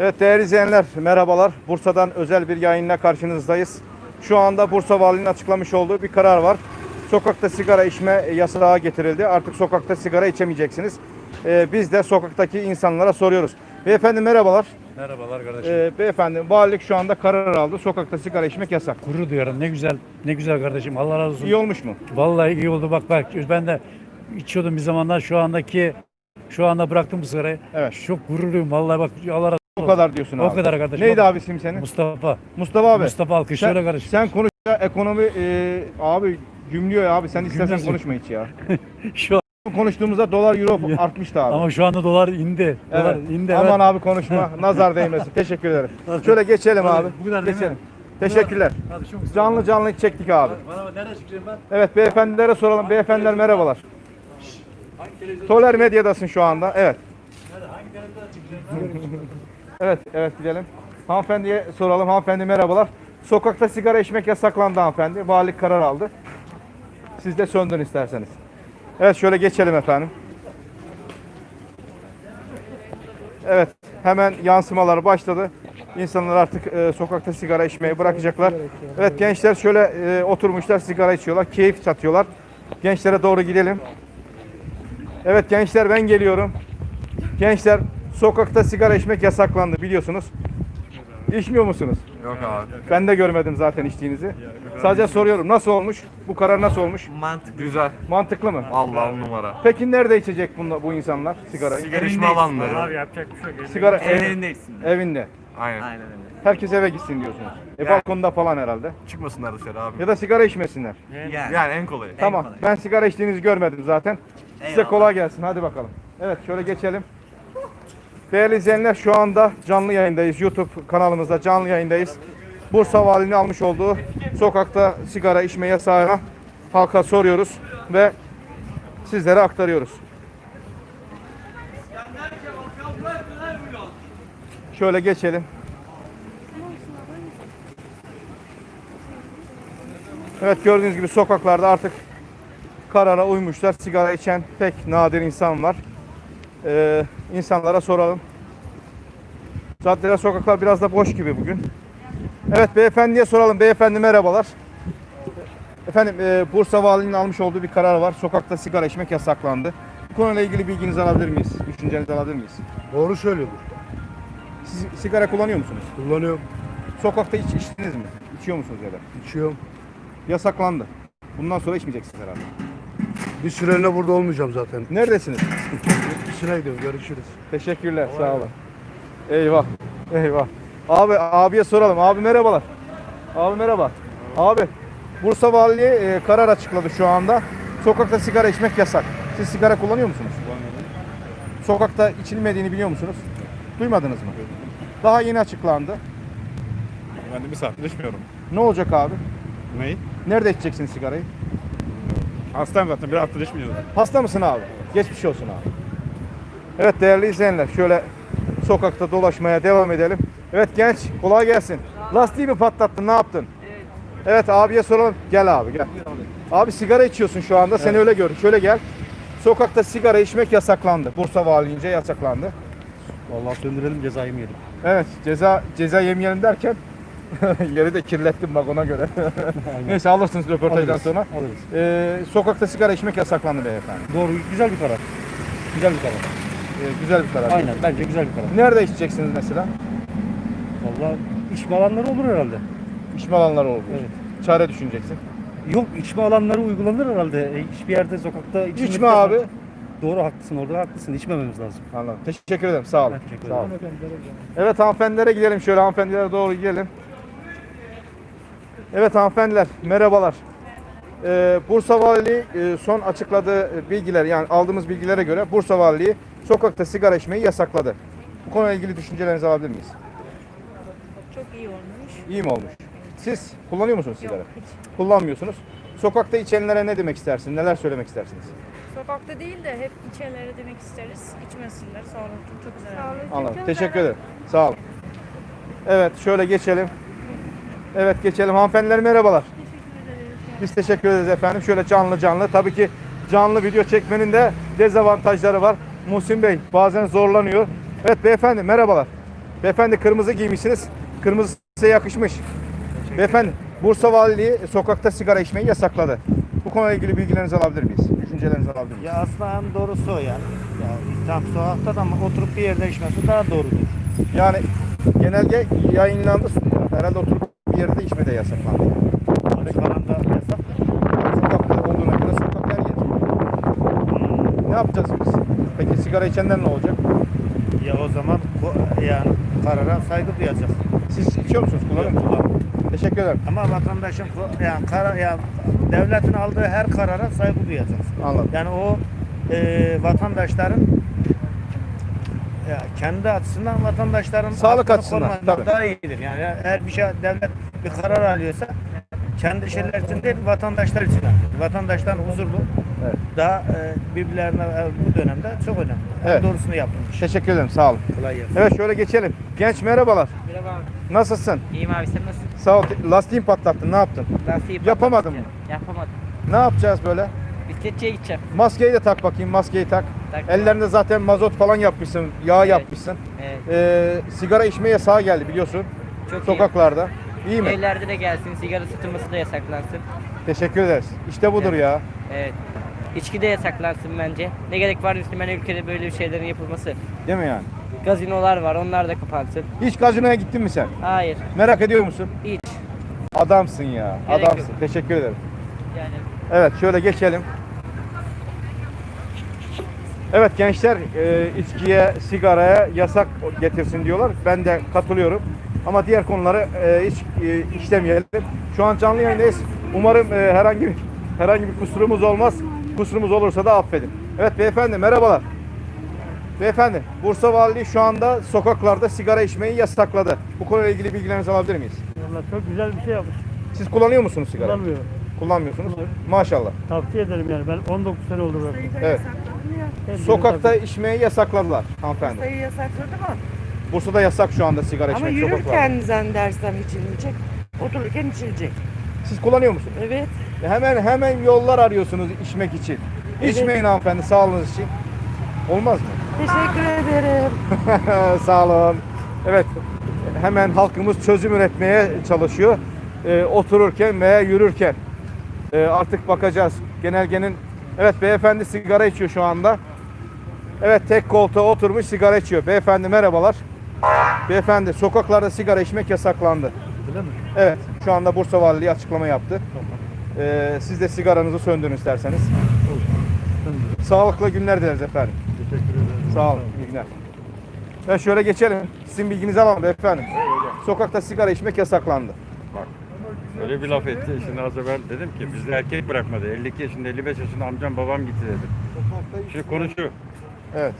Evet değerli izleyenler merhabalar. Bursa'dan özel bir yayınla karşınızdayız. Şu anda Bursa Valiliğinin açıklamış olduğu bir karar var. Sokakta sigara içme yasağı getirildi. Artık sokakta sigara içemeyeceksiniz. Ee, biz de sokaktaki insanlara soruyoruz. Beyefendi merhabalar. Merhabalar kardeşim. Ee, beyefendi valilik şu anda karar aldı. Sokakta sigara içmek yasak. Gurur duyarım. Ne güzel, ne güzel kardeşim. Allah razı olsun. İyi olmuş mu? Vallahi iyi oldu. Bak bak ben de içiyordum bir zamanlar. Şu andaki şu anda bıraktım bu sigarayı. Evet. Çok gururluyum. Vallahi bak Allah razı O kadar diyorsun O abi. kadar kardeşim. Neydi abi isim senin? Mustafa. Mustafa abi. Mustafa Alkış. Sen, Şöyle kardeşim. sen konuş ya, ekonomi e, abi gümlüyor ya abi sen istersen konuşma hiç ya. Şu an- Konuştuğumuzda dolar euro artmıştı abi. ama şu anda dolar indi. Dolar Evet. indi. Aman evet. abi konuşma. Nazar değmesin. Teşekkür ederim. Şöyle geçelim Hadi, abi. bu kadar değil mi? geçelim. Teşekkürler. Hadi çok güzel. Canlı canlı çektik abi. Bana nereye çıkacağım ben? Evet beyefendilere soralım. Beyefendiler merhabalar. Toler Medya'dasın şu anda. Evet. Hangi televizyona çıkacağım? Evet, evet gidelim. Hanımefendiye soralım. Hanımefendi merhabalar. Sokakta sigara içmek yasaklandı hanımefendi. Valilik karar aldı. Siz de söndürün isterseniz. Evet şöyle geçelim efendim. Evet hemen yansımalar başladı. İnsanlar artık e, sokakta sigara içmeyi bırakacaklar. Evet gençler şöyle e, oturmuşlar sigara içiyorlar. Keyif çatıyorlar. Gençlere doğru gidelim. Evet gençler ben geliyorum. Gençler sokakta sigara içmek yasaklandı biliyorsunuz. İçmiyor musunuz? Yok abi. Ben de görmedim zaten içtiğinizi. Sadece soruyorum nasıl olmuş? Bu karar nasıl olmuş? Mantık. Güzel. Mantıklı mı? Allah on numara. Peki nerede içecek bunla, bu insanlar sigarayı? Sigara içme alanları. yapacak bir şey yok. Sigara ev- Evlerinde içsin. evinde. Aynen. Aynen öyle. Herkes eve gitsin diyorsunuz. E Yani. balkonda falan herhalde. Çıkmasınlar dışarı abi. Ya da sigara içmesinler. Yani. Yani en kolayı. Tamam. kolay. Ben sigara içtiğinizi görmedim zaten. Size Eyvallah. kolay gelsin. Hadi bakalım. Evet şöyle geçelim. Değerli izleyenler şu anda canlı yayındayız. YouTube kanalımızda canlı yayındayız. Bursa Valiliğinin almış olduğu sokakta sigara içme yasağına halka soruyoruz ve sizlere aktarıyoruz. Şöyle geçelim. Evet gördüğünüz gibi sokaklarda artık karara uymuşlar. Sigara içen pek nadir insan var. Ee, insanlara soralım. Caddeler, sokaklar biraz da boş gibi bugün. Evet beyefendiye soralım. Beyefendi merhabalar. Efendim e, Bursa Valiliğinin almış olduğu bir karar var. Sokakta sigara içmek yasaklandı. Bu konuyla ilgili bilginizi alabilir miyiz? Düşüncenizi alabilir miyiz? Doğru söylüyordur. Siz sigara kullanıyor musunuz? Kullanıyorum, Sokakta hiç içtiniz mi? İçiyor musunuz ya da? içiyorum. Yasaklandı. Bundan sonra içmeyeceksiniz herhalde. Bir süreliğine burada olmayacağım zaten. Neredesiniz? Gidiyorum, görüşürüz. Teşekkürler, sağ olun. Eyvah, eyvah. Abi, abiye soralım. Abi merhabalar. Abi merhaba. Abi, Bursa Valiliği e, karar açıkladı şu anda. Sokakta sigara içmek yasak. Siz sigara kullanıyor musunuz? Sokakta içilmediğini biliyor musunuz? Duymadınız mı? Daha yeni açıklandı. Ben de bir saattir içmiyorum. Ne olacak abi? Neyi? Nerede içeceksiniz sigarayı? Hastayım zaten bir haftadır içmiyorum. Hasta mısın abi? Geçmiş olsun abi. Evet değerli izleyenler şöyle sokakta dolaşmaya devam edelim. Evet genç kolay gelsin. Lastiği mi patlattın ne yaptın? Evet abiye soralım. Gel abi gel. Abi sigara içiyorsun şu anda seni öyle gör. Şöyle gel. Sokakta sigara içmek yasaklandı. Bursa Valiliğince yasaklandı. Vallahi söndürelim ceza yemeyelim. Evet ceza ceza yemeyelim derken yeri de kirlettim bak ona göre. Neyse alırsınız röportajdan Alırız, sonra. alırız. Ee, sokakta sigara içmek yasaklandı beyefendi. Doğru, güzel bir karar. Güzel bir karar. Ee, güzel bir karar. Aynen, bence güzel bir karar. Nerede içeceksiniz mesela? Vallahi içme alanları olur herhalde. İçme alanları olur. Evet. Çare düşüneceksin. Yok, içme alanları uygulanır herhalde. E, hiçbir yerde sokakta içilmek İçme abi. Doğru haklısın orada haklısın. İçmememiz lazım. Anladım. Teşekkür ederim. Sağ olun. Ben teşekkür Sağ olun. Evet hanımefendilere gidelim. Şöyle hanımefendilere doğru gidelim. Evet hanımefendiler merhabalar. Ee, Bursa Valiliği e, son açıkladığı bilgiler yani aldığımız bilgilere göre Bursa Valiliği sokakta sigara içmeyi yasakladı. Bu konuyla ilgili düşüncelerinizi alabilir miyiz? Çok iyi olmuş. İyi mi olmuş? Siz kullanıyor musunuz sigara? Yok hiç. Kullanmıyorsunuz. Sokakta içenlere ne demek istersiniz? Neler söylemek istersiniz? Sokakta değil de hep içenlere demek isteriz. İçmesinler. Sağlıklı çok güzel. Anladım. Teşekkür ederim. Sağ olun. Evet şöyle geçelim. Evet geçelim. Hanımefendiler merhabalar. Biz teşekkür ederiz efendim. Şöyle canlı canlı. Tabii ki canlı video çekmenin de dezavantajları var. Muhsin Bey bazen zorlanıyor. Evet beyefendi merhabalar. Beyefendi kırmızı giymişsiniz. Kırmızı size yakışmış. Beyefendi Bursa Valiliği sokakta sigara içmeyi yasakladı. Bu konuyla ilgili bilgilerinizi alabilir miyiz? Düşüncelerinizi alabilir miyiz? Ya aslında en doğrusu o yani. Ya tam sokakta da oturup bir yerde içmesi daha doğrudur. Yani genelge yayınlandı. Herhalde oturup bir yerde içme de yasaklandı. Abi falan da yasak. Sokakta olduğuna göre sokak her yer. Ne yapacağız biz? Peki sigara içenler ne olacak? Ya o zaman ko- yani karara saygı duyacağız. Siz içiyor musunuz? Kullanıyor musunuz? Teşekkür ederim. Ama vatandaşın ko- yani karar ya devletin aldığı her karara saygı duyacağız. Anladım. Yani o e, vatandaşların ya kendi açısından vatandaşların Sağlık hakkını açısından, korumak tabii. daha iyidir. Yani eğer bir şey devlet bir karar alıyorsa kendi şeyler için değil vatandaşlar için alıyor. Vatandaşlar huzurlu Evet. daha e, birbirlerine e, bu dönemde çok önemli. En Evet. doğrusunu yapılmış. Teşekkür ederim. Sağ olun. Kolay gelsin. Evet şöyle geçelim. Genç merhabalar. Merhaba abi. Nasılsın? İyiyim abi sen nasılsın? Sağ ol. Lastiğin patlattın. Ne yaptın? Lastiği Yapamadın patlatacağım. Yapamadım. Ne yapacağız böyle? Bisikletçiye gideceğim. Maskeyi de tak bakayım. Maskeyi tak. Tak. Ellerinde zaten mazot falan yapmışsın. Yağ Evet. yapmışsın. Evet. Ee, sigara içme yasağı geldi biliyorsun. Çok Sokaklarda. İyi mi? Evlerde de gelsin. Sigara satılması da yasaklansın. Teşekkür ederiz. İşte budur Evet. ya. Evet. İçki de yasaklansın bence. Ne gerek var Müslüman ülkede böyle bir şeylerin yapılması? Değil mi yani? Gazinolar var onlar da kapansın. Hiç gazinoya gittin mi sen? Hayır. Merak ediyor musun? Hiç. Adamsın ya. Gerek Adamsın. yok. Teşekkür ederim. Yani Evet şöyle geçelim. Evet gençler e, içkiye, sigaraya yasak getirsin diyorlar. Ben de katılıyorum. Ama diğer konuları e, hiç e, işlemeyelim. Şu an canlı yayındayız. Umarım e, herhangi bir herhangi bir kusurumuz olmaz. Kusurumuz olursa da affedin. Evet beyefendi merhabalar. Beyefendi Bursa Valiliği şu anda sokaklarda sigara içmeyi yasakladı. Bu konuyla ilgili bilgilerinizi alabilir miyiz? Valla çok güzel bir şey yapmış. Siz kullanıyor musunuz sigara? Kullanmıyorum. Kullanmıyorsunuz. Maşallah. Tavsiye ederim yani. Ben 19 sene oldu bıraktım. Evet. Hep Sokakta böyle içmeyi yasakladılar hanımefendi. Sayı yasakladı mı? Bursa'da yasak şu anda sigara Ama içmek sokaklarda. yürürken zannedersem içilecek. Otururken içilecek. Siz kullanıyor musunuz? Evet. Hemen hemen yollar arıyorsunuz içmek için. İçmeyin hanımefendi sağlığınız için. Olmaz mı? Teşekkür ederim. Sağ olun. Evet. Hemen halkımız çözüm üretmeye çalışıyor. Ee, otururken veya yürürken. Ee, artık bakacağız. Genelgenin Evet beyefendi sigara içiyor şu anda. Evet tek koltuğa oturmuş sigara içiyor. Beyefendi merhabalar. Beyefendi sokaklarda sigara içmek yasaklandı. Öyle mi? Evet şu anda Bursa Valiliği açıklama yaptı. Ee, siz de sigaranızı söndürün isterseniz. Sağlıklı günler dileriz efendim. Teşekkür ederim. Sağ olun. iyi günler. Evet şöyle geçelim. Sizin bilginizi alalım efendim. Sokakta sigara içmek yasaklandı. Öyle bir laf etti. Şimdi az evvel dedim ki bizi erkek bırakmadı. 52 yaşında, 55 yaşında amcam babam gitti dedim. Şimdi konu şu. Evet.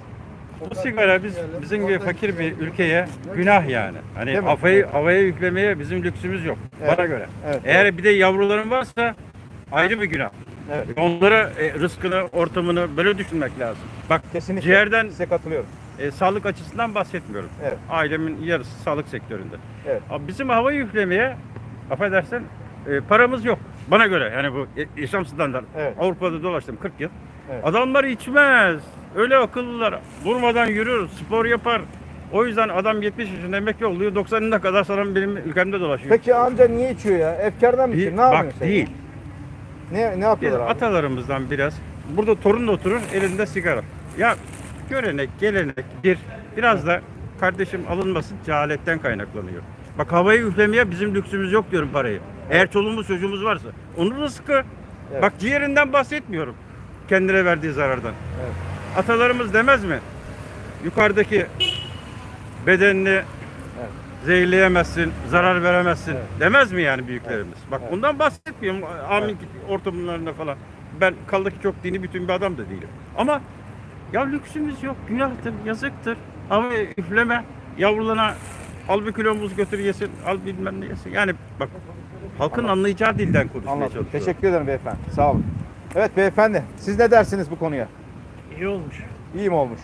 Bu sigara biz bizim gibi fakir bir ülkeye günah yani. Hani Değil mi? havayı, havaya yüklemeye bizim lüksümüz yok Evet. bana göre. Evet. Eğer bir de yavruların varsa ayrı bir günah. Evet. Onlara e, rızkını, ortamını böyle düşünmek lazım. Bak Kesinlikle. ciğerden Size katılıyorum. e, sağlık açısından bahsetmiyorum. Evet. Ailemin yarısı sağlık sektöründe. Evet. Abi bizim hava yüklemeye affedersin e, paramız yok. Bana göre yani bu yaşam standart. Evet. Avrupa'da dolaştım 40 yıl. Evet. Adamlar içmez. Öyle akıllılar. Durmadan yürür, spor yapar. O yüzden adam 70 yaşında emekli oluyor. 90'ına kadar sonra benim ülkemde dolaşıyor. Peki amca niye içiyor ya? Efkardan mı içiyor? Ne yapıyor bak sen? değil. Ne, ne yapıyorlar abi? atalarımızdan biraz. Burada torun da oturur, elinde sigara. Ya görenek, gelenek bir. Biraz da kardeşim alınması cehaletten kaynaklanıyor. Bak havayı üflemeye bizim lüksümüz yok diyorum parayı. Eğer çoluğumuz çocuğumuz varsa. Onun rızkı. Evet. Bak ciğerinden bahsetmiyorum. Kendine verdiği zarardan. Evet. Atalarımız demez mi? Yukarıdaki bedenini zehirleyemezsin, zarar veremezsin Evet. demez mi yani büyüklerimiz? Bak Evet. bundan bahsetmiyorum amin ortamlarında falan. Ben kaldı ki çok dini bütün bir adam da değilim. Ama ya lüksümüz yok, günahtır, yazıktır. Ama üfleme, yavrulana al bir kilo muz götür yesin, al bilmem ne yesin. Yani bak halkın anlayacağı dilden konuşmaya Anladım. çalışıyorum. Teşekkür ederim beyefendi. Sağ olun. Evet beyefendi siz ne dersiniz bu konuya? İyi olmuş. İyi mi olmuş?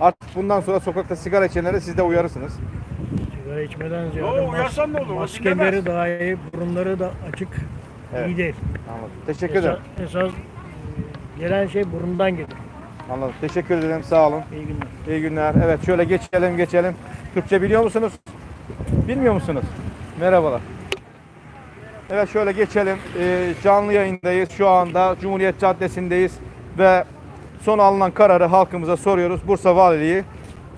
Artık bundan sonra sokakta sigara içenlere siz de uyarırsınız. Sigara içmeden ziyade Yo, mas- ne olur, o dinlemez. maskeleri daha iyi, burunları da açık. Evet. İyi değil. Anladım. Teşekkür ederim. Esas, esas gelen şey burundan gelir. Anladım. Teşekkür ederim. Sağ olun. İyi günler. İyi günler. Evet şöyle geçelim geçelim. Türkçe biliyor musunuz? Bilmiyor musunuz? Merhabalar. Evet şöyle geçelim. Ee, canlı yayındayız. Şu anda Cumhuriyet Caddesi'ndeyiz ve son alınan kararı halkımıza soruyoruz. Bursa Valiliği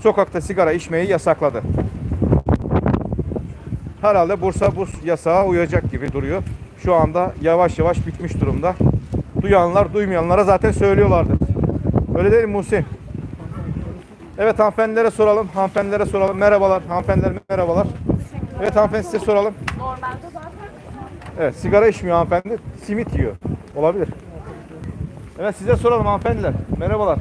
sokakta sigara içmeyi yasakladı. Herhalde Bursa bu yasağa uyacak gibi duruyor. Şu anda yavaş yavaş bitmiş durumda. Duyanlar duymayanlara zaten söylüyorlardır. Öyle değil mi Muhsin? Evet hanımefendilere soralım. Hanımefendilere soralım. Merhabalar. Hanımefendiler merhabalar. Evet hanımefendi size soralım. Evet sigara içmiyor hanımefendi. Simit yiyor. Olabilir. Evet size soralım hanımefendiler. Merhabalar.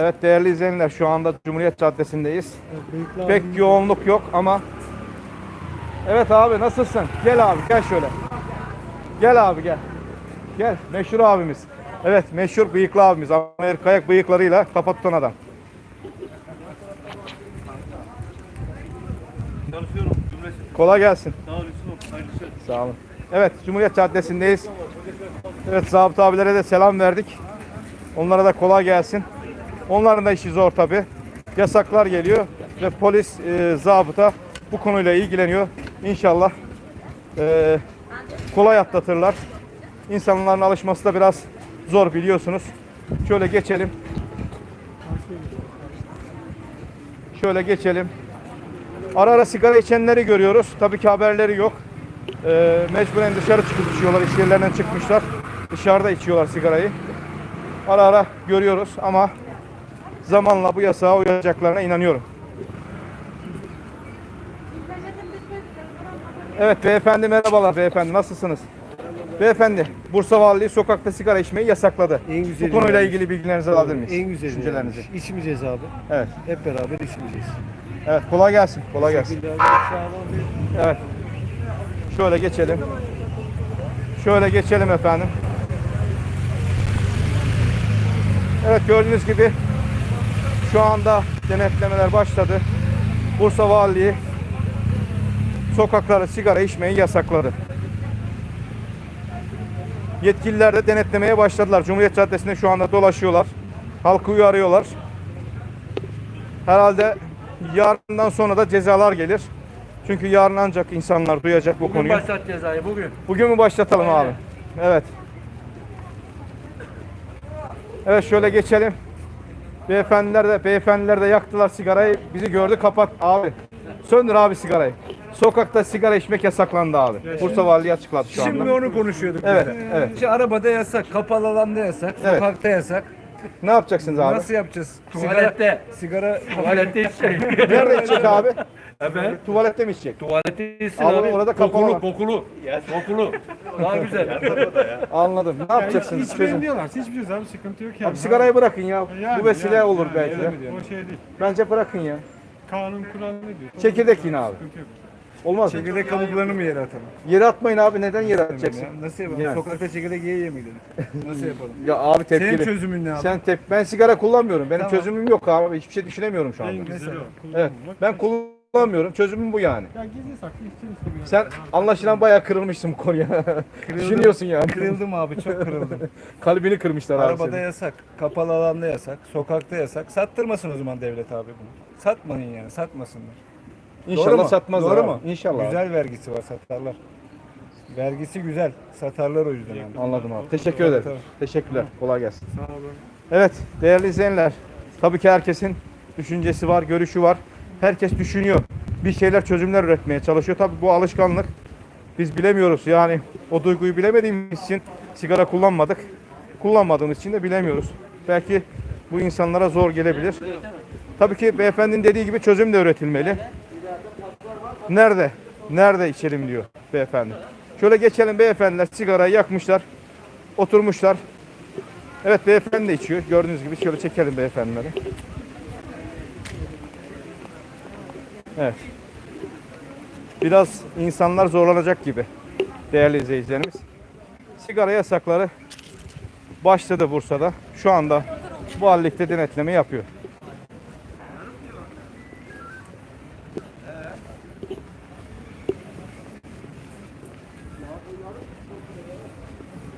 Evet değerli izleyenler şu anda Cumhuriyet Caddesi'ndeyiz. Pek yoğunluk yok ama Evet abi nasılsın? Gel abi gel şöyle. Gel abi gel. Gel meşhur abimiz. Evet meşhur bıyıklı abimiz. Amerika ayak bıyıklarıyla kafa tutan adam. Kolay gelsin. Sağ olun. Evet, Cumhuriyet Caddesi'ndeyiz. Evet, zabıta abilere de selam verdik. Onlara da kolay gelsin. Onların da işi zor tabi. Yasaklar geliyor ve polis, e, zabıta bu konuyla ilgileniyor. İnşallah e, kolay atlatırlar. İnsanların alışması da biraz zor biliyorsunuz. Şöyle geçelim. Şöyle geçelim. Ara ara sigara içenleri görüyoruz. Tabii ki haberleri yok. Ee, mecburen dışarı çıkıp içiyorlar. İş yerlerinden çıkmışlar. Dışarıda içiyorlar sigarayı. Ara ara görüyoruz ama zamanla bu yasağa uyacaklarına inanıyorum. Evet beyefendi merhabalar beyefendi nasılsınız? Beyefendi Bursa Valiliği sokakta sigara içmeyi yasakladı. En güzeli Bu konuyla ilgili bilgilerinizi alabilir miyiz? En güzeli. Düşüncelerinizi. yani. İçmeyeceğiz abi. Evet. Hep beraber içmeyeceğiz. Evet kolay gelsin. Kolay gelsin. Evet. Şöyle geçelim. Şöyle geçelim efendim. Evet gördüğünüz gibi şu anda denetlemeler başladı. Bursa Valiliği sokaklarda sigara içmeyi yasakladı. Yetkililer de denetlemeye başladılar. Cumhuriyet Caddesi'nde şu anda dolaşıyorlar. Halkı uyarıyorlar. Herhalde yarından sonra da cezalar gelir. Çünkü yarın ancak insanlar duyacak bu konuyu. Başlat cezayı bugün. Bugün mü başlatalım abi? Evet. Evet şöyle geçelim. Beyefendiler de beyefendiler de yaktılar sigarayı. Bizi gördü kapat abi. Söndür abi sigarayı. Sokakta sigara içmek yasaklandı abi. Bursa Valiliği açıkladı şu anda. Şimdi onu konuşuyorduk. Evet, de. evet. İşte arabada yasak, kapalı alanda yasak, Evet. sokakta yasak. Ne yapacaksınız abi? Nasıl yapacağız? Tuvalette. Sigara, tuvalette içecek. Nerede içecek abi? Tuvalette mi içecek? Tuvalette içsin Abi abi. orada kapalı var. kokulu. Kokulu. Daha güzel. Anladım. Ne yapacaksınız? Çözün. diyorlar. Hiçbir abi sıkıntı yok yani. Abi sigarayı bırakın ya. Yani, Bu vesile yani, olur yani, belki de. evet, O şey değil. Bence bırakın ya. Kanun kural ne diyor? Çekirdek yine abi. Sıkıntı yok. Olmaz. Çekirdek kabuklarını mı yere atalım? Yere atmayın abi. Neden yere atacaksın? Nasıl yapalım? Yani. Sokakta çekirdek yiye yiye mi gidelim? Nasıl yapalım? Ya abi tepkili. Senin çözümün ne abi? Sen tep ben sigara kullanmıyorum. Benim Tamam. çözümüm yok abi. Hiçbir şey düşünemiyorum şu anda. güzeli o. Evet. Ben kullanmıyorum. Çözümüm bu yani. Ya gizli saklı işte biraz. Sen anlaşılan bayağı kırılmışsın bu konuya. Düşünüyorsun yani. Kırıldım abi çok kırıldım. Kalbini kırmışlar abi Arabada yasak, kapalı alanda yasak, sokakta yasak. Sattırmasın o zaman devlet abi bunu. Satmayın yani, satmasınlar. İnşallah Doğru mu? satmazlar Doğru abi. mu? İnşallah. abi. Güzel vergisi var, satarlar. Vergisi güzel, satarlar o yüzden abi. Anladım abi. Teşekkür ederim. Tabii. Teşekkürler. Kolay gelsin. Sağ olun. Evet değerli izleyenler. Tabii ki herkesin düşüncesi var, görüşü var. Herkes düşünüyor. Bir şeyler çözümler üretmeye çalışıyor. Tabii bu alışkanlık. Biz bilemiyoruz. Yani o duyguyu bilemediğimiz için sigara kullanmadık. Kullanmadığımız için de bilemiyoruz. Belki bu insanlara zor gelebilir. Tabii ki beyefendinin dediği gibi çözüm de üretilmeli. Nerede? Nerede içelim diyor beyefendi. Şöyle geçelim beyefendiler sigarayı yakmışlar. Oturmuşlar. Evet beyefendi de içiyor. Gördüğünüz gibi şöyle çekelim beyefendileri. Evet. Biraz insanlar zorlanacak gibi değerli izleyicilerimiz. Sigara yasakları başladı Bursa'da. Şu anda valilikte denetleme yapıyor.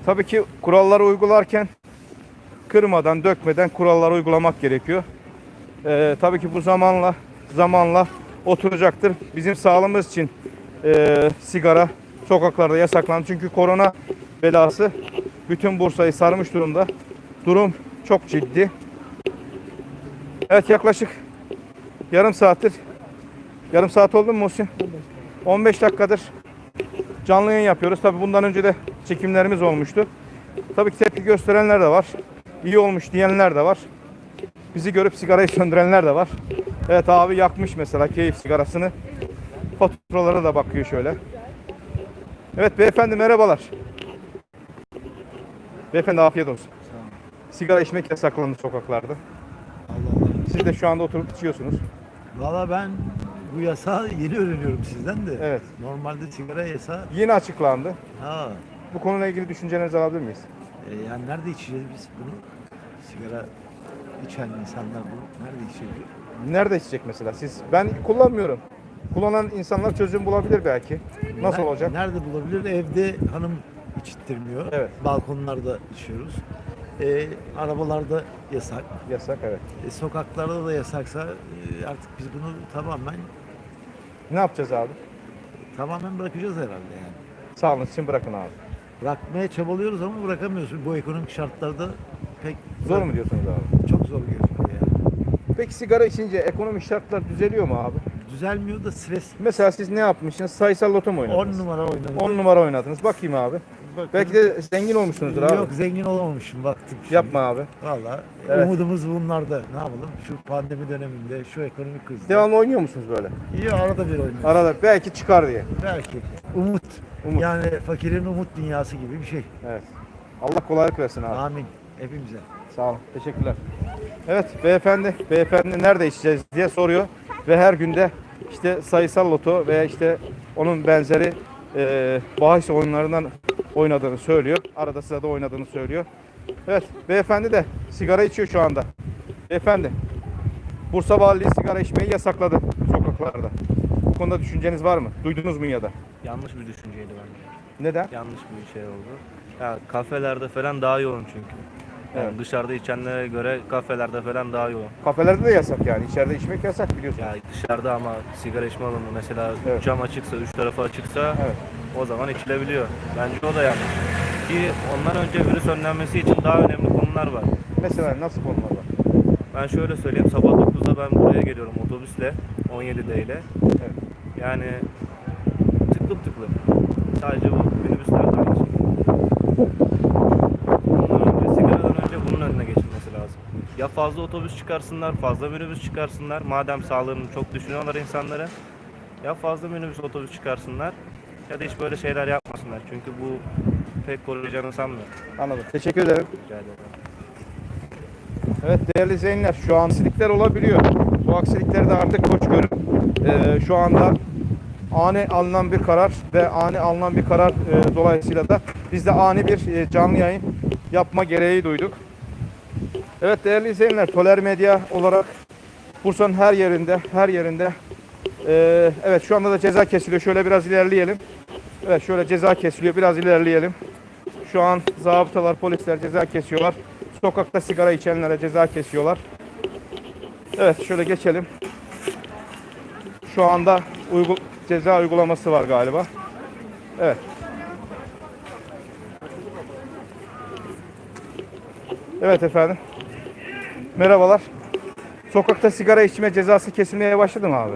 Tabii ki kuralları uygularken kırmadan, dökmeden kuralları uygulamak gerekiyor. Ee, tabii ki bu zamanla zamanla oturacaktır. Bizim sağlığımız için e, sigara sokaklarda yasaklandı. Çünkü korona belası bütün Bursa'yı sarmış durumda. Durum çok ciddi. Evet yaklaşık yarım saattir yarım saat oldu mu Muhsin? 15 dakikadır canlı yayın yapıyoruz. Tabii bundan önce de çekimlerimiz olmuştu. Tabii ki tepki gösterenler de var. İyi olmuş diyenler de var. Bizi görüp sigarayı söndürenler de var. Evet abi yakmış mesela keyif sigarasını. Faturalara da bakıyor şöyle. Evet beyefendi merhabalar. Beyefendi afiyet olsun. Sigara içmek yasaklandı sokaklarda. Siz de şu anda oturup içiyorsunuz. Valla ben bu yasağı yeni öğreniyorum sizden de. Evet. Normalde sigara yasağı. Yeni açıklandı. Ha. Bu konuyla ilgili düşüncelerinizi alabilir miyiz? E, yani nerede içeceğiz biz bunu? Sigara içen insanlar bunu nerede içebilir? Nerede içecek mesela siz? Ben kullanmıyorum. Kullanan insanlar çözüm bulabilir belki. Nasıl olacak? Nerede bulabilir? Evde hanım içittirmiyor. Evet. Balkonlarda içiyoruz. E, arabalarda yasak. Yasak evet. E, sokaklarda da yasaksa e, artık biz bunu tamamen Ne yapacağız abi? tamamen bırakacağız herhalde yani. Sağlığınız için bırakın abi. Bırakmaya çabalıyoruz ama bırakamıyoruz. Bu ekonomik şartlarda pek Zor mu diyorsunuz abi? Çok zor gözüküyor yani. Peki sigara içince ekonomik şartlar düzeliyor mu abi? Düzelmiyor da stres. Mesela siz ne yapmışsınız? Sayısal loto mu 10 oynadınız? numara oynadım. 10 numara oynadınız. Bakayım abi. Belki de zengin olmuşsunuzdur abi. Yok zengin olamamışım baktım. şimdi. Yapma abi. Valla Evet. umudumuz bunlarda. Ne yapalım? Şu pandemi döneminde, şu ekonomik krizde. Devamlı oynuyor musunuz böyle? İyi arada bir oynuyoruz. Arada belki çıkar diye. Belki. Umut. Umut. Yani fakirin umut dünyası gibi bir şey. Evet. Allah kolaylık versin abi. Amin. Hepimize. Sağ olun. Teşekkürler. Evet beyefendi, beyefendi nerede içeceğiz diye soruyor. Ve her günde işte sayısal loto veya işte onun benzeri e, bahis oyunlarından oynadığını söylüyor. Arada sırada oynadığını söylüyor. Evet beyefendi de sigara içiyor şu anda. Beyefendi Bursa Valiliği sigara içmeyi yasakladı sokaklarda. Bu konuda düşünceniz var mı? Duydunuz mu ya da? Yanlış bir düşünceydi bence. Neden? Yanlış bir şey oldu. Ya kafelerde falan daha yoğun çünkü. Yani Evet. dışarıda içenlere göre kafelerde falan daha yoğun. Kafelerde de yasak yani. İçeride içmek yasak biliyorsun. Ya dışarıda ama sigara içme alanı mesela Evet. cam açıksa, üç tarafı açıksa Evet. o zaman içilebiliyor. Bence o da yanlış. Ki ondan önce virüs önlenmesi için daha önemli konular var. Mesela nasıl konular var? Ben şöyle söyleyeyim, sabah 9'da ben buraya geliyorum otobüsle, 17'de ile. Evet. Yani tıklım tıklım. Sadece bu minibüsler de aynı şey. Ondan önce, sigaradan önce bunun önüne geçilmesi lazım. Ya fazla otobüs çıkarsınlar, fazla minibüs çıkarsınlar. Madem sağlığını çok düşünüyorlar insanlara. Ya fazla minibüs otobüs çıkarsınlar ya da hiç böyle şeyler yapmasınlar. Çünkü bu pek koruyacağını sanmıyorum. Anladım. Teşekkür ederim. Rica ederim. Evet değerli izleyenler şu an aksilikler olabiliyor. Bu aksilikleri de artık koç görün. Ee, şu anda ani alınan bir karar ve ani alınan bir karar e, dolayısıyla da biz de ani bir e, canlı yayın yapma gereği duyduk. Evet değerli izleyenler Toler Medya olarak Bursa'nın her yerinde her yerinde e, evet şu anda da ceza kesiliyor. Şöyle biraz ilerleyelim. Evet şöyle ceza kesiliyor. Biraz ilerleyelim. Şu an zabıtalar, polisler ceza kesiyorlar. Sokakta sigara içenlere ceza kesiyorlar. Evet şöyle geçelim. Şu anda uygu ceza uygulaması var galiba. Evet. Evet efendim. Merhabalar. Sokakta sigara içme cezası kesilmeye başladı mı abi?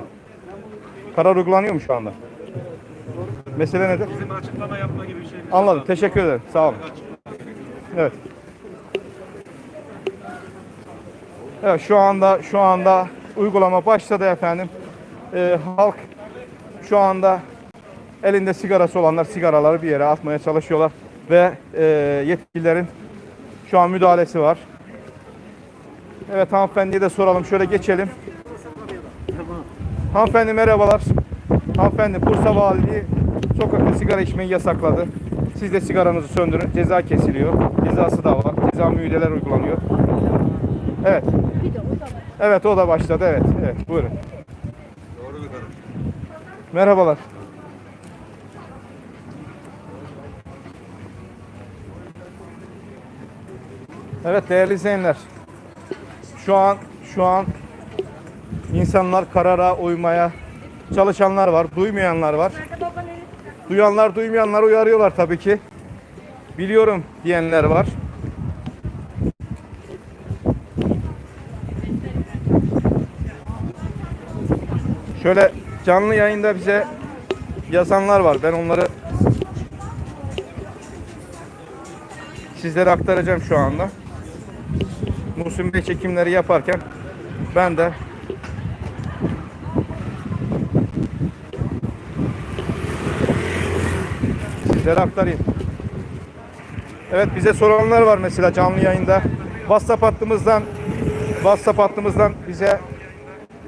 Karar uygulanıyor mu şu anda? Mesele nedir? Bizim açıklama yapma gibi bir şey. Anladım. Teşekkür ederim. Sağ olun. Evet. Evet şu anda şu anda uygulama başladı efendim. Ee, halk şu anda elinde sigarası olanlar sigaraları bir yere atmaya çalışıyorlar ve e, yetkililerin şu an müdahalesi var. Evet hanımefendiye de soralım. Şöyle geçelim. Hanımefendi merhabalar. Hanımefendi Bursa Valiliği sokakta sigara içmeyi yasakladı. Siz de sigaranızı söndürün. Ceza kesiliyor. Cezası da var. Ceza müeyyideler uygulanıyor. Evet. Evet o da başladı. Evet. Evet buyurun. Merhabalar. Evet değerli izleyenler. Şu an şu an insanlar karara uymaya çalışanlar var, duymayanlar var. Duyanlar duymayanlar uyarıyorlar tabii ki. Biliyorum diyenler var. Şöyle canlı yayında bize yazanlar var. Ben onları sizlere aktaracağım şu anda. Muhsin Bey çekimleri yaparken ben de sizlere aktarayım. Evet bize soranlar var mesela canlı yayında. WhatsApp hattımızdan WhatsApp hattımızdan bize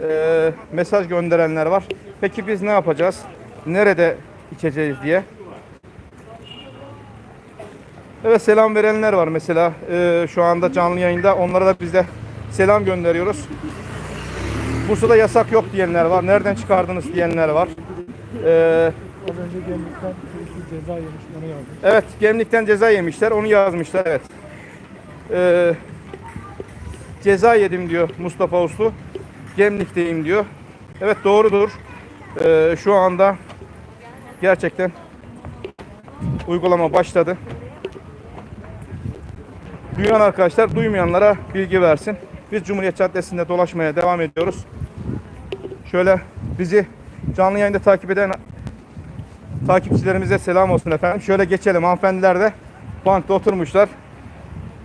e, mesaj gönderenler var. Peki biz ne yapacağız? Nerede içeceğiz diye. Evet selam verenler var mesela e, şu anda canlı yayında. Onlara da biz de selam gönderiyoruz. Bursa'da yasak yok diyenler var. Nereden çıkardınız diyenler var. E, Az önce gemlikten ceza yemiş onu yazmış. Evet, Gemlik'ten ceza yemişler. Onu yazmışlar. Evet. Ee, ceza yedim diyor Mustafa Uslu. Gemlik'teyim diyor. Evet doğrudur. Ee, şu anda gerçekten uygulama başladı. Duyan arkadaşlar duymayanlara bilgi versin. Biz Cumhuriyet Caddesi'nde dolaşmaya devam ediyoruz. Şöyle bizi canlı yayında takip eden Takipçilerimize selam olsun efendim. Şöyle geçelim. Hanımefendiler de bankta oturmuşlar.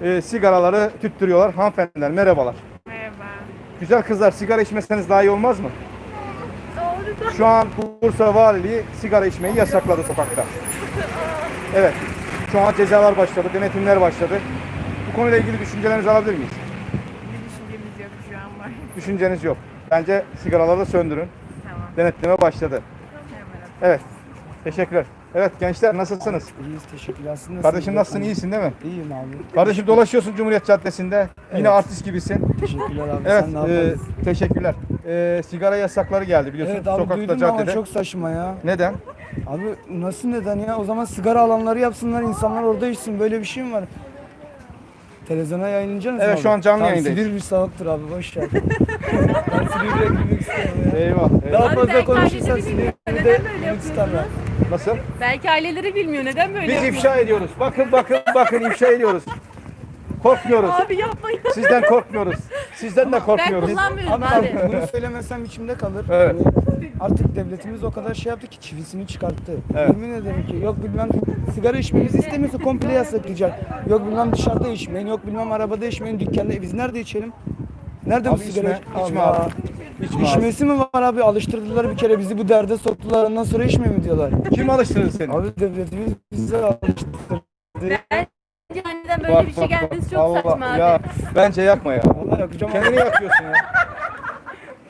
Ee, sigaraları tüttürüyorlar. Hanımefendiler merhabalar. Merhaba. Güzel kızlar sigara içmeseniz daha iyi olmaz mı? Doğru. Şu an Bursa Valiliği sigara içmeyi yasakladı sokakta. Evet. Şu an cezalar başladı, denetimler başladı. Bu konuyla ilgili düşüncelerinizi alabilir miyiz? Bir düşüncemiz yok şu an var. Düşünceniz yok. Bence sigaraları da söndürün. Tamam. Denetleme başladı. Hemen. Evet. Teşekkürler. Evet gençler nasılsınız? İyiyiz teşekkürler. Siz nasılsınız? Kardeşim nasılsın? İyisin değil mi? İyiyim abi. Kardeşim dolaşıyorsun Cumhuriyet Caddesi'nde. Yine artist gibisin. Teşekkürler abi. Evet, Sen ne e, yapıyorsun? teşekkürler. E, sigara yasakları geldi biliyorsun Evet abi sokakta, duydum caddede. ama çok saçma ya. Neden? Abi nasıl neden ya? O zaman sigara alanları yapsınlar, insanlar orada içsin. Böyle bir şey mi var? Televizyona yayınlayacaksınız mı Evet, abi? şu an canlı Tamam, yayındayız. Sivil bir sağlıktır abi boş ver. ben Silivri'ye girmek istiyorum ya. Eyvah. eyvah. Daha Abi fazla belki konuşursan aileleri bilmiyor. Silivri'de Neden böyle. Nasıl? Belki aileleri bilmiyor. Neden böyle Biz yapıyorsun? ifşa ediyoruz. Bakın bakın bakın ifşa ediyoruz. Korkmuyoruz. Abi yapmayın. Sizden korkmuyoruz. Sizden de Ben korkmuyoruz. kullanmıyorum Abi, abi. bunu söylemesem içimde kalır. Evet. Yani artık devletimiz o kadar şey yaptı ki çivisini çıkarttı. Evet. Yemin ederim ki yok bilmem sigara içmemizi istemiyorsa komple yasaklayacak. Yok bilmem dışarıda içmeyin, yok bilmem arabada içmeyin, dükkanda. Biz nerede içelim? Nerede Abi bu sigara? içme, içme Allah. abi. İçme abi. İçmesi mi var abi? Alıştırdılar bir kere bizi bu derde soktular. Ondan sonra içme mi diyorlar? Kim alıştırdı seni? Abi devletimiz bizi alıştırdı. Bence anneden böyle bir şey gelmesi çok Allah, saçma abi. Ya bence yakma ya. Vallahi yakacağım. Kendini yakıyorsun ya.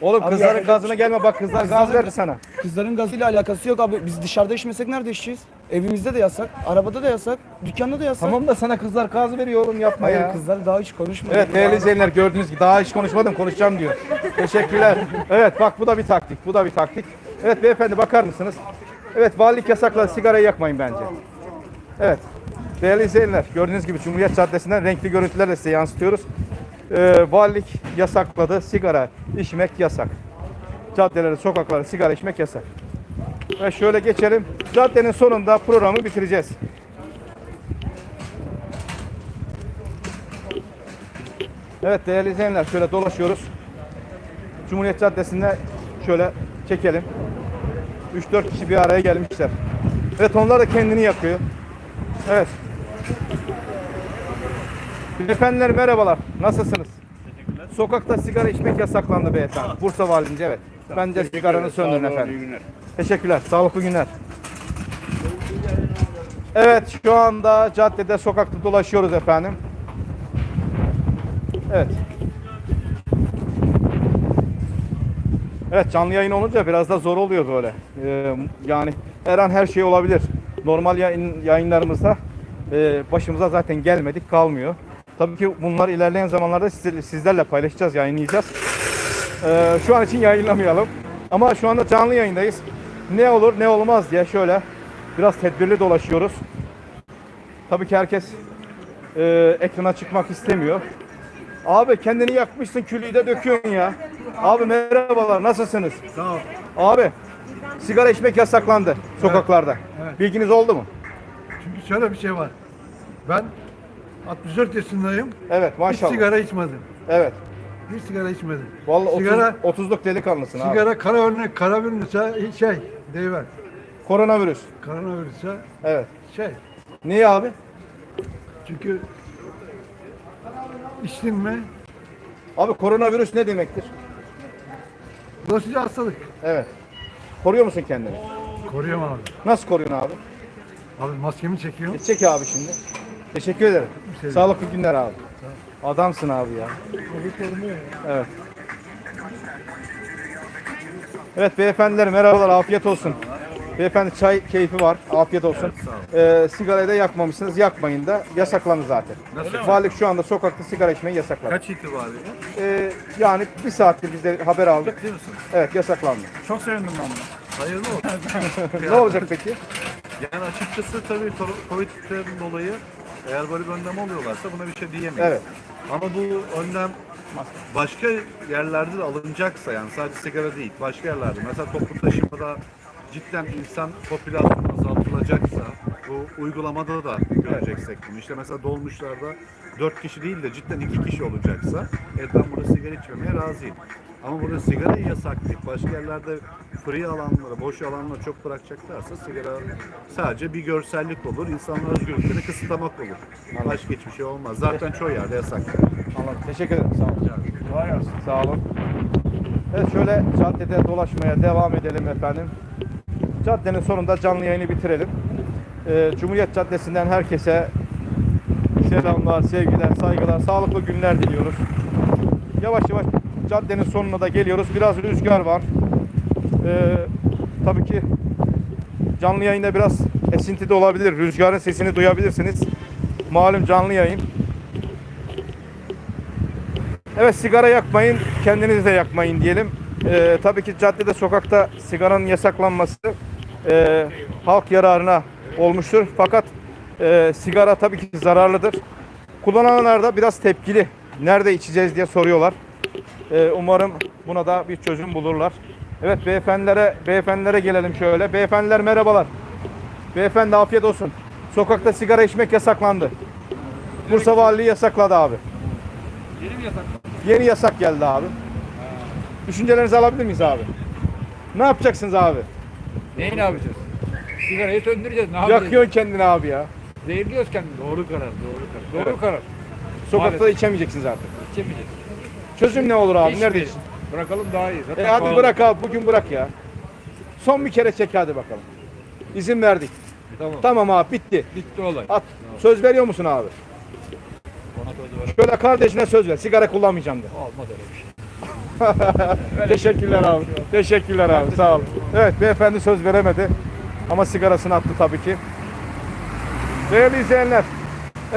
Oğlum kızların gazına gelme bak kızlar gaz verdi sana. Kızların gazıyla alakası yok abi. Biz dışarıda içmesek nerede içeceğiz? Evimizde de yasak, arabada da yasak, dükkanda da yasak. Tamam da sana kızlar gaz veriyor oğlum yapma Hayır ya. kızlar daha hiç konuşmuyor. Evet değerli izleyenler gördüğünüz gibi daha hiç konuşmadım konuşacağım diyor. Teşekkürler. Evet bak bu da bir taktik. Bu da bir taktik. Evet beyefendi bakar mısınız? Evet valilik yasakladı sigarayı yakmayın bence. Evet. Değerli izleyenler gördüğünüz gibi Cumhuriyet Caddesi'nden renkli görüntülerle size yansıtıyoruz. Ee, valilik yasakladı sigara içmek yasak. Caddeleri, sokakları sigara içmek yasak. Ve şöyle geçelim. Caddenin sonunda programı bitireceğiz. Evet değerli izleyenler şöyle dolaşıyoruz. Cumhuriyet Caddesi'nde şöyle çekelim. 3-4 kişi bir araya gelmişler. Evet onlar da kendini yakıyor. Evet. Beyefendiler merhabalar. Nasılsınız? Sokakta sigara içmek yasaklandı beyefendi. Bursa Valiliğince evet. Bence sigaranı söndürün efendim. Teşekkürler. Sağlıklı günler. Evet şu anda caddede sokakta dolaşıyoruz efendim. Evet. Evet canlı yayın olunca biraz da zor oluyor böyle. Ee, yani her an her şey olabilir. Normal yayın, yayınlarımızda e, başımıza zaten gelmedik kalmıyor. Tabii ki bunlar ilerleyen zamanlarda siz- sizlerle paylaşacağız, yayınlayacağız. Ee, şu an için yayınlamayalım. Ama şu anda canlı yayındayız. Ne olur ne olmaz diye şöyle biraz tedbirli dolaşıyoruz. Tabii ki herkes e, ekrana çıkmak istemiyor. Abi kendini yakmışsın külüyü de döküyorsun ya. Abi merhabalar nasılsınız? Sağ ol. Abi sigara içmek yasaklandı sokaklarda. evet. Bilginiz oldu mu? Çünkü şöyle bir şey var. Ben 64 yaşındayım. Evet Hiç maşallah. sigara içmedim. Evet. Hiç sigara içmedim. Vallahi Sigara- 30, 30'luk delikanlısın abi. Sigara kara örnek, kara virüse şey, deyiver. Koronavirüs. Koronavirüse Evet. şey. Niye abi? Çünkü içtin mi Abi koronavirüs ne demektir? bulaşıcı hastalık. Evet. Koruyor musun kendini? Koruyamam abi. Nasıl koruyorsun abi? Abi maskemi çekiyorum. E, çek abi şimdi. Teşekkür ederim. Şey Sağlıklı günler abi. Adamsın abi ya. Evet. Evet beyefendiler merhabalar afiyet olsun. Beyefendi çay keyfi var afiyet olsun. Ee, sigarayı da yakmamışsınız yakmayın da yasaklandı zaten. Valilik şu anda sokakta sigara içmeyi yasakladı. Kaç itibariyle? Ee, yani bir saattir biz de haber aldık. Değil misin? Evet yasaklandı. Çok sevindim ben buna. Hayırlı olsun. ne olacak peki? Yani açıkçası tabii Covid'den dolayı eğer böyle bir önlem alıyorlarsa buna bir şey diyemeyiz. Evet. Ama bu önlem başka yerlerde de alınacaksa yani sadece sigara değil başka yerlerde mesela toplu taşımada cidden insan popülasyonu azaltılacaksa bu uygulamada da göreceksek bunu. İşte mesela dolmuşlarda 4 kişi değil de cidden 2 kişi olacaksa evet ben burada sigara içmemeye razıyım. Ama burada sigarayı yasaklayıp başka yerlerde free alanları, boş alanları çok bırakacaklarsa sigara sadece bir görsellik olur. İnsanların özgürlüklerini kısıtlamak olur. Başka hiçbir şey olmaz. Zaten çoğu yerde yasak. Anladım. Teşekkür ederim. Sağ olun. Sağ olun. Evet şöyle caddede dolaşmaya devam edelim efendim. Caddenin sonunda canlı yayını bitirelim. Ee, Cumhuriyet Caddesi'nden herkese selamlar, sevgiler, saygılar, sağlıklı günler diliyoruz. Yavaş yavaş caddenin sonuna da geliyoruz. Biraz rüzgar var. Ee, tabii ki canlı yayında biraz esinti de olabilir. Rüzgarın sesini duyabilirsiniz. Malum canlı yayın. Evet sigara yakmayın, kendiniz de yakmayın diyelim. Ee, tabii ki caddede, sokakta sigaranın yasaklanması e, halk yararına olmuştur. Fakat e, sigara tabii ki zararlıdır. Kullananlar da biraz tepkili. Nerede içeceğiz diye soruyorlar. Ee, umarım buna da bir çözüm bulurlar. Evet beyefendilere, beyefendilere gelelim şöyle. Beyefendiler merhabalar. Beyefendi afiyet olsun. Sokakta sigara içmek yasaklandı. Bursa Valiliği yasakladı abi. Yeni yasak geldi abi. Düşüncelerinizi alabilir miyiz abi? Ne yapacaksınız abi? Neyi ne yapacağız? Sigarayı söndüreceğiz. Ne yapacağız? Yakıyorsun kendini abi ya. Zehirliyoruz kendini. Doğru karar, doğru karar. Doğru karar. Sokakta da içemeyeceksiniz artık. İçemeyeceğiz. Çözüm ne olur abi? Nerede için? Bırakalım daha iyi. Zaten E hadi pahalı. bırak abi bugün bırak ya. Son bir kere çek hadi bakalım. İzin verdik. Tamam. Tamam abi bitti. Bitti olay. At. Söz veriyor musun abi? Ona söz ver. Şöyle kardeşine söz ver. Sigara kullanmayacağım de. Olmaz öyle bir şey. Teşekkürler abi. Teşekkürler abi. Sağ ol. Evet beyefendi söz veremedi. Ama sigarasını attı tabii ki. Değerli izleyenler.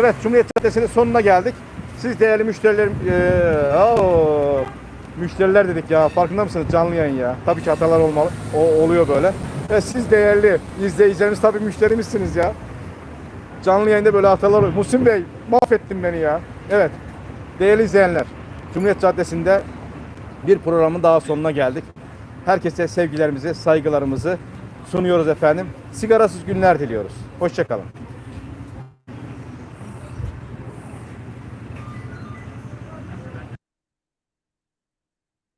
Evet Cumhuriyet Caddesi'nin sonuna geldik. Siz değerli müşterilerim... Ee, oo, müşteriler dedik ya. Farkında mısınız? Canlı yayın ya. Tabii ki hatalar olmalı. O oluyor böyle. Ve siz değerli izleyicilerimiz tabii müşterimizsiniz ya. Canlı yayında böyle hatalar oluyor. Muhsin Bey mahvettin beni ya. Evet. Değerli izleyenler. Cumhuriyet Caddesi'nde bir programın daha sonuna geldik. Herkese sevgilerimizi, saygılarımızı sunuyoruz efendim. Sigarasız günler diliyoruz. Hoşçakalın.